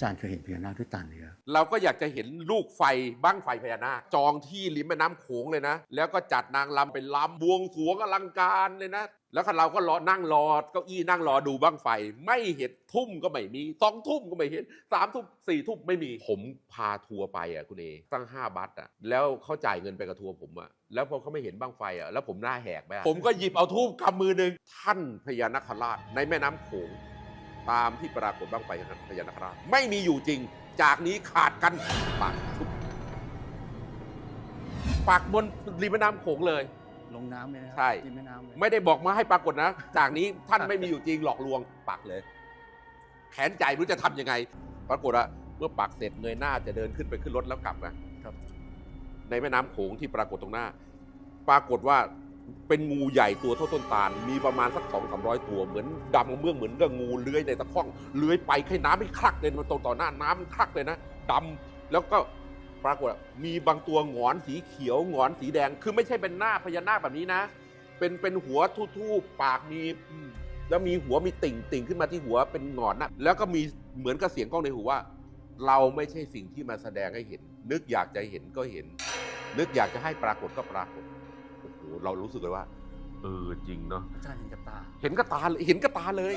อาจารย์เคยเห็นพญานาคด้วยตาเนื้อ เราก็อยากจะเห็นลูกไฟบ้างไฟพญานาคจองที่ริมแม่น้ำโขงเลยนะ แล้วก็จัดนางรำเป็นลำบวงสรวงอลังการเลยนะ แล้วเราก็รอนั่งรอเก้าอี้นั่งรอดูบ้างไฟ ไม่เห็นทุ่มก็ไม่มีสองทุ่มก็ไม่เห็นสามทุ่มสี่ทุ่มไม่มี ผมพาทัวร์ไปอะคุณเอตั้งห้าบัตรอะแล้วเขาจ่ายเงินไปกับทัวร์ผมอะแล้วพอเขาไม่เห็นบ้างไฟอะแล้วผมหน้าแหกไปอะผมก็หยิบเอาทูบกำมือหนึ่งท่านพญานาคราชในแม่น้ำโขง ตามที่ปรากฏบ้างไฟพญานาคราชไม่มีอยู่จริง จากนี้ขาดกันปักทุกปักบนริมแม่น้ำโขงเลย ลงน้ำเลยนะครัใช่ที่แม่น้ำเลยไม่ได้บอกมาให้ปรากฏนะ จากนี้ท่านไม่มีอยู่จริงหลอกลวงปักเลย แขนใจไม่รู้จะทำยังไง ปรากฏว่าเมื่อปักเสร็จเงยหน้าจะเดินขึ้นไปขึ้นรถแล้วกลับนะครับ ในแม่น้ำโขงที่ปรากฏตรงหน้า ปรากฏว่า เป็นงูใหญ่ตัวเท่าต้นตาล มีประมาณสักสองสามร้อยตัวเหมือนดำเมื่องเหมือนกับงูเลื้อยในตะข้องเลื้อยไปให้น้ำไม่คลักเลยมันตรงต่อหน้าน้ำมันคลักเลยนะดำแล้วก็ปรากฏมีบางตัวหงอนสีเขียวหงอนสีแดงคือไม่ใช่เป็นหน้าพญานาคแบบนี้นะ เป็นเป็นหัวทู่ๆปากมีแล้วมีหัวมีติ่งติ่งขึ้นมาที่หัวเป็นหงอนนะแล้วก็มีเหมือนกับเสียงกล้องในหูว่า เราไม่ใช่สิ่งที่มาแสดงให้เห็น นึกอยากจะเห็นก็เห็น นึกอยากจะให้ปรากฏก็ปรากฏ เรารู้สึกเลยว่าเออจริงเนาะอาจารย์เห็นกับตาเห็นกับตาเห็นกับตาเลย